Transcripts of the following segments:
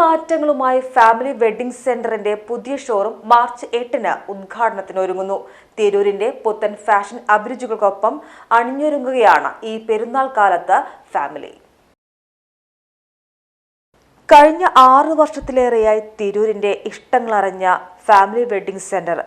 മാറ്റങ്ങളുമായി family wedding സെന്ററിന്റെ പുതിയ showroom March എട്ടിന് ഉദ്ഘാടനത്തിനൊരുങ്ങുന്നു. തിരൂരിന്റെ പുത്തൻ ഫാഷൻ അഭിരുചികൾക്കൊപ്പം അണിഞ്ഞൊരുങ്ങുകയാണ് ഈ പെരുന്നാൾ കാലത്ത് ഫാമിലി. കഴിഞ്ഞ ആറു വർഷത്തിലേറെയായി തിരൂരിന്റെ ഇഷ്ടങ്ങളറിഞ്ഞ ഫാമിലി വെഡിംഗ് സെന്റർ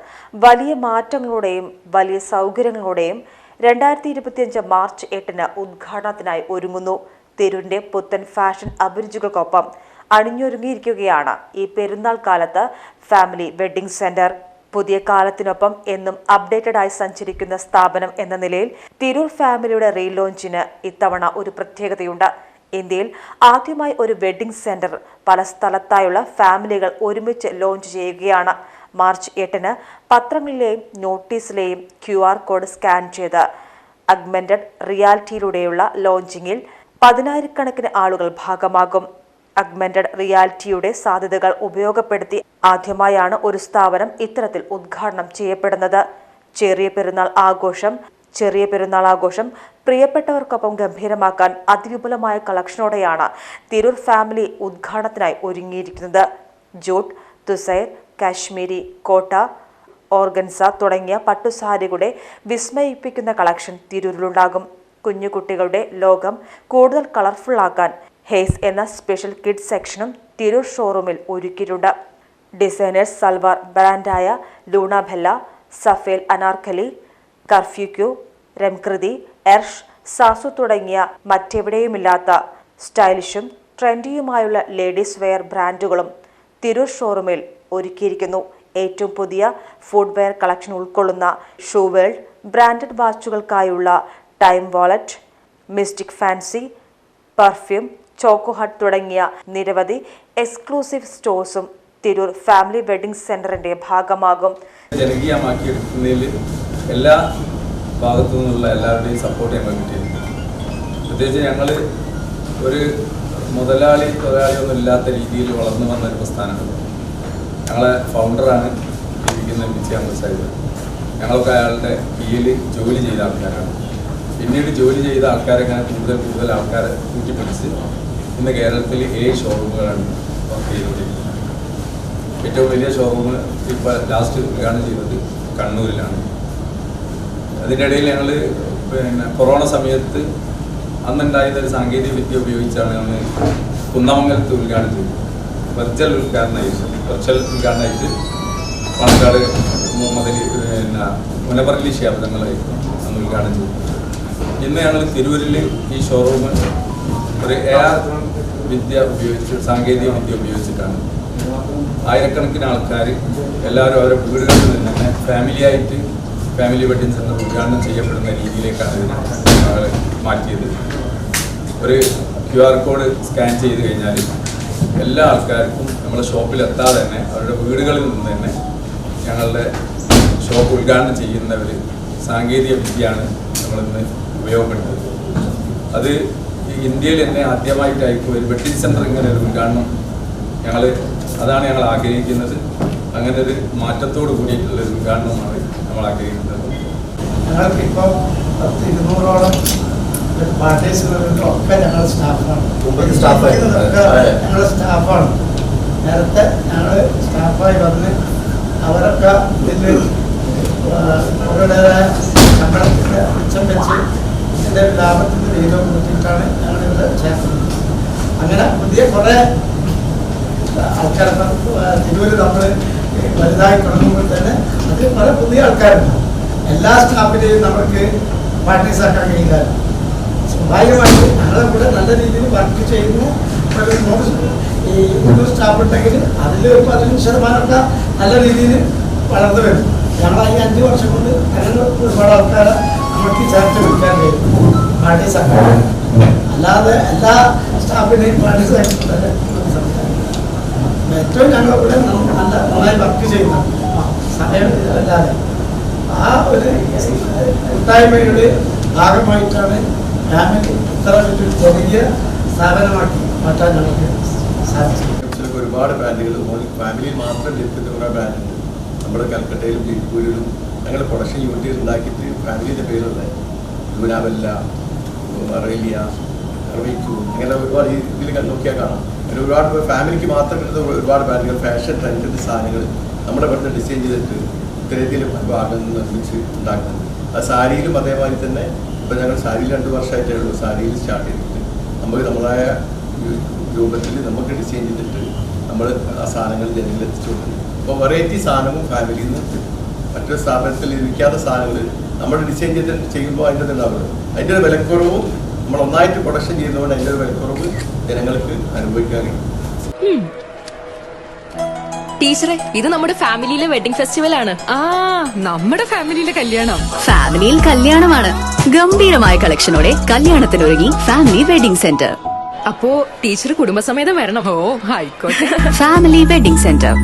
വലിയ മാറ്റങ്ങളുടെയും വലിയ സൗകര്യങ്ങളുടെയും രണ്ടായിരത്തി ഇരുപത്തിയഞ്ച് മാർച്ച് എട്ടിന് ഉദ്ഘാടനത്തിനായി ഒരുങ്ങുന്നു. തിരൂരിന്റെ പുത്തൻ ഫാഷൻ അഭിരുചികൾക്കൊപ്പം അണിഞ്ഞൊരുങ്ങിയിരിക്കുകയാണ്. ഈ പെരുന്നാൾ കാലത്ത് ഫാമിലി വെഡ്ഡിംഗ് സെന്റർ പുതിയ കാലത്തിനൊപ്പം എന്നും അപ്ഡേറ്റഡ് ആയി സഞ്ചരിക്കുന്ന സ്ഥാപനം എന്ന നിലയിൽ തിരൂർ ഫാമിലിയുടെ റീലോഞ്ചിന് ഇത്തവണ ഒരു പ്രത്യേകതയുണ്ട്. ഇന്ത്യയിൽ ആദ്യമായി ഒരു വെഡ്ഡിംഗ് സെന്റർ പല സ്ഥലത്തായുള്ള ഫാമിലികൾ ഒരുമിച്ച് ലോഞ്ച് ചെയ്യുകയാണ്. മാർച്ച് എട്ടിന് പത്രങ്ങളിലെയും നോട്ടീസിലെയും ക്യു ആർ കോഡ് സ്കാൻ ചെയ്ത് അഗ്മെന്റഡ് റിയാലിറ്റിയിലൂടെയുള്ള ലോഞ്ചിങ്ങിൽ പതിനായിരക്കണക്കിന് ആളുകൾ ഭാഗമാകും. അഗ്മെന്റഡ് റിയാലിറ്റിയുടെ സാധ്യതകൾ ഉപയോഗപ്പെടുത്തി ആദ്യമായാണ് ഒരു സ്ഥാപനം ഇത്തരത്തിൽ ഉദ്ഘാടനം ചെയ്യപ്പെടുന്നത്. ചെറിയ പെരുന്നാൾ ആഘോഷം ചെറിയ പെരുന്നാൾ ആഘോഷം പ്രിയപ്പെട്ടവർക്കൊപ്പം ഗംഭീരമാക്കാൻ അതിവിപുലമായ കളക്ഷനോടെയാണ് തിരൂർ ഫാമിലി ഉദ്ഘാടനത്തിനായി ഒരുങ്ങിയിരിക്കുന്നത്. ജൂട്ട് തുസൈർ കാശ്മീരി കോട്ട ഓർഗൻസ തുടങ്ങിയ പട്ടുസാരികളുടെ വിസ്മയിപ്പിക്കുന്ന കളക്ഷൻ തിരൂരിലുണ്ടാകും. കുഞ്ഞുകുട്ടികളുടെ ലോകം കൂടുതൽ കളർഫുള്ളാക്കാൻ ഹേസ് എന്ന സ്പെഷ്യൽ കിഡ് സെക്ഷനും തിരൂർ ഷോറൂമിൽ ഒരുക്കിയിട്ടുണ്ട്. ഡിസൈനേഴ്സ് സൽവാർ ബ്രാൻഡായ ലൂണ ബെല്ല സഫേൽ അനാർക്കലി കർഫ്യൂക്യു രംകൃതി എർഷ് സാസു തുടങ്ങിയ മറ്റെവിടെയുമില്ലാത്ത സ്റ്റൈലിഷും ട്രെൻഡിയുമായുള്ള ലേഡീസ് വെയർ ബ്രാൻഡുകളും തിരൂർ ഷോറൂമിൽ ഒരുക്കിയിരിക്കുന്നു. ഏറ്റവും പുതിയ ഫുഡ് വെയർ കളക്ഷൻ ഉൾക്കൊള്ളുന്ന shoe world branded വാച്ചുകൾക്കായുള്ള time wallet mystic fancy perfume choco hut തുടങ്ങിയ നിരവധി എക്സ്ക്ലൂസീവ് സ്റ്റോഴ്സും തിരൂർ ഫാമിലി വെഡിംഗ് സെന്ററിന്റെ ഭാഗമാകും. ജനകീയമാക്കിയെടുക്കുന്നതിൽ എല്ലാ ഭാഗത്തു നിന്നുള്ള എല്ലാവരുടെയും സപ്പോർട്ട് ഞങ്ങൾ കിട്ടിയിട്ടുണ്ട്. പ്രത്യേകിച്ച് ഞങ്ങൾ ഒരു മുതലാളി തൊഴിലാളിയൊന്നും ഇല്ലാത്ത രീതിയിൽ വളർന്നു വന്ന ഒരു പ്രസ്ഥാനമാണ്. ഞങ്ങളെ ഫൗണ്ടറാണ് ജീവിക്കുന്ന മിച്ചി അഹമ്മദ് സാഹിബ്. ഞങ്ങളൊക്കെ അയാളുടെ കീഴിൽ ജോലി ചെയ്ത ആൾക്കാരാണ്. പിന്നീട് ജോലി ചെയ്ത ആൾക്കാരെ ഇങ്ങനെ കൂടുതൽ കൂടുതൽ ആൾക്കാരെ കൂട്ടിപ്പിടിച്ച് ഇന്ന് കേരളത്തിൽ ഏഴ് ഷോറൂമുകളാണ് വർക്ക് ചെയ്തുകൊണ്ടിരിക്കുന്നത്. ഏറ്റവും വലിയ ഷോറൂം ഇപ്പോൾ ലാസ്റ്റ് ഉദ്ഘാടനം ചെയ്തത് കണ്ണൂരിലാണ്. അതിന്റെ ഇടയിൽ ഞങ്ങൾ പിന്നെ കൊറോണ സമയത്ത് അന്നുണ്ടായിരുന്ന ഒരു സാങ്കേതിക വിദ്യ ഉപയോഗിച്ചാണ് ഞങ്ങൾ കുന്നമംഗലത്ത് ഉദ്ഘാടനം ചെയ്തത്. വെർച്വൽ ഉദ്ഘാടനമായിട്ട് വെർച്വൽ ഉദ്ഘാടനമായിട്ട് പാലക്കാട് മുഹമ്മദ് അലി പിന്നെ മുനപ്പറലി ക്ഷേത്രങ്ങളായിരുന്നു അന്ന് ഉദ്ഘാടനം ചെയ്തത്. ഇന്ന് ഞങ്ങൾ തിരൂരിൽ ഈ ഷോറൂം ഒരു ആർ വിദ്യ ഉപയോഗിച്ച് സാങ്കേതിക വിദ്യ ഉപയോഗിച്ചിട്ടാണ്. ആയിരക്കണക്കിന് ആൾക്കാർ എല്ലാവരും അവരുടെ വീടുകളിൽ നിന്ന് തന്നെ ഫാമിലിയായിട്ട് ഫാമിലി വെഡിങ് സെന്റർ ഉദ്ഘാടനം ചെയ്യപ്പെടുന്ന രീതിയിലേക്കാണ് ഇതിനെ മാറ്റിയത്. ഒരു ക്യു ആർ കോഡ് സ്കാൻ ചെയ്ത് കഴിഞ്ഞാൽ എല്ലാ ആൾക്കാർക്കും നമ്മുടെ ഷോപ്പിൽ എത്താതെ തന്നെ അവരുടെ വീടുകളിൽ നിന്ന് തന്നെ ഞങ്ങളുടെ ഷോപ്പ് ഉദ്ഘാടനം ചെയ്യുന്നവർ സാങ്കേതിക വിദ്യയാണ് നമ്മളിന്ന് ഉപയോഗപ്പെടുത്തുന്നത്. അത് ഇന്ത്യയിൽ തന്നെ ആദ്യമായിട്ടായിരിക്കും ഒരു വെഡിങ് സെന്റർ ഇങ്ങനെ ഒരു ഉദ്ഘാടനം ഞങ്ങൾ അതാണ് ഞങ്ങൾ ആഗ്രഹിക്കുന്നത്. അങ്ങനെ ഒരു മാറ്റത്തോട് കൂടിയിട്ടുള്ള ഒരു ഉദ്ഘാടനമാണ് നമ്മൾ ആഗ്രഹിക്കുന്നത്. ഞങ്ങൾക്ക് ഇപ്പോൾ പത്ത് ഇരുന്നൂറോളം ഒക്കെ ഞങ്ങളുടെ സ്റ്റാഫാണ്. ഞങ്ങൾ. ഞങ്ങളുടെ സ്റ്റാഫാണ്. നേരത്തെ ഞങ്ങൾ സ്റ്റാഫായി വന്ന് അവരൊക്കെ ഇതിൽ അവരുടേതായ ശമ്പളത്തിന്റെ മിച്ചം വെച്ച് ഇതിന്റെ ലാഭത്തിന്റെ നോക്കിയിട്ടാണ് ഞങ്ങൾ ഞങ്ങളിവിടെ ചേർക്കുന്നത്. അങ്ങനെ പുതിയ കുറേ ആൾക്കാരെ തിരൂര് നമ്മൾ വലുതായി തുടങ്ങുമ്പോൾ തന്നെ അത് പല പുതിയ ആൾക്കാരുണ്ട്. എല്ലാ സ്റ്റാഫിനെയും നമുക്ക് പാർട്ടീസ് ആക്കാൻ കഴിയില്ല. സ്വാഭാവികമായിട്ട് ഞങ്ങളെ കൂടെ നല്ല രീതിയിൽ വർക്ക് ചെയ്യുന്ന ഒരു ഈ നൂറ് സ്റ്റാഫ് ഉണ്ടെങ്കിൽ അതിൽ ഒരു പതിനഞ്ച് ശതമാനമൊക്കെ നല്ല രീതിയിൽ വളർന്നു വരും. ഞങ്ങൾ ഈ അഞ്ച് വർഷം കൊണ്ട് അങ്ങനെ ഒരുപാട് ആൾക്കാരെ നമുക്ക് ചേർത്ത് വിളിക്കാൻ കഴിയും പ്രാക്ടീസ് ആക്കാൻ അല്ലാതെ എല്ലാ സ്റ്റാഫിനെയും പാർട്ടി സംഘടന ഏറ്റവും ഞങ്ങൾ ഇവിടെ നല്ല നന്നായി വർക്ക് ചെയ്യുന്ന സമയം അല്ലാതെ ആ ഒരു കൂട്ടായ്മയുടെ ഭാഗമായിട്ടാണ് ഫാമിലി ഇത്ര ചെറിയ സ്ഥാപനമാക്കി മാറ്റാൻ ഞങ്ങൾക്ക് സാധിച്ചു ഒരുപാട് ബ്രാൻഡുകൾ ഫാമിലിയിൽ മാത്രം ലഭിക്കുന്ന കുറേ ബ്രാൻഡുണ്ട് നമ്മുടെ കൽക്കട്ടയിലും ജയ്പൂരിലും ഞങ്ങൾ പ്രൊഡക്ഷൻ യൂണിറ്റ് ഉണ്ടാക്കിയിട്ട് ഫാമിലിയുടെ പേരുള്ള ഗുലാബല്ല അറേലിയ അറവൈക്കു അങ്ങനെ ഒരുപാട് ഇതിൽ നോക്കിയാൽ കാണാം. അങ്ങനെ ഒരുപാട് ഫാമിലിക്ക് മാത്രം കിട്ടുന്ന ഒരുപാട് ബ്രാൻഡുകൾ ഫാഷൻ ട്രെൻഡിന്റെ സാധനങ്ങൾ നമ്മുടെ ഇവിടുന്ന് ഡിസൈൻ ചെയ്തിട്ട് ഇത്തരത്തിലും ഭാഗം നിർമ്മിച്ച് ഉണ്ടാക്കുന്നത്. ആ സാരിയിലും അതേമാതിരി തന്നെ ഇപ്പം ഞങ്ങൾ സാരിയിൽ രണ്ട് വർഷമായിട്ടേ ഉള്ളൂ. സാരിയിൽ സ്റ്റാർട്ട് ചെയ്തിട്ട് നമുക്ക് നമ്മളായ രൂപത്തിൽ നമുക്ക് ഡിസൈൻ ചെയ്തിട്ട് നമ്മൾ ആ സാധനങ്ങൾ ജനങ്ങളിൽ എത്തിച്ചു കൊടുക്കുന്നു അപ്പോൾ വെറൈറ്റി സാധനവും ഫാമിലിയിൽ നിന്ന് മറ്റൊരു സ്ഥാപനത്തിൽ ലഭിക്കാത്ത സാധനങ്ങൾ നമ്മൾ ഡിസൈൻ ചെയ്ത് ചെയ്യുമ്പോൾ അതിന്റെ ഉണ്ടാവുന്നത് അതിന്റെ ഒരു വിലക്കുറവും നമ്മൾ ഒന്നായിട്ട് പ്രൊഡക്ഷൻ ചെയ്യുന്നതുകൊണ്ട് അതിന്റെ ഒരു വിലക്കുറവ് ജനങ്ങൾക്ക് അനുഭവിക്കാൻ ടീച്ചറെ ഇത് നമ്മുടെ ഫാമിലിയിലെ വെഡിംഗ് ഫെസ്റ്റിവൽ ആണ്. ആ നമ്മുടെ ഫാമിലിയിലെ കല്യാണം. ഫാമിലിയിൽ കല്യാണമാണ്. ഗംഭീരമായ കളക്ഷനോടെ കല്യാണത്തിനൊരുങ്ങി ഫാമിലി വെഡിംഗ് സെന്റർ. അപ്പോ ടീച്ചർ കുടുംബസമേതം വരണം. ഓ ആയിക്കോട്ടെ. Family wedding centre.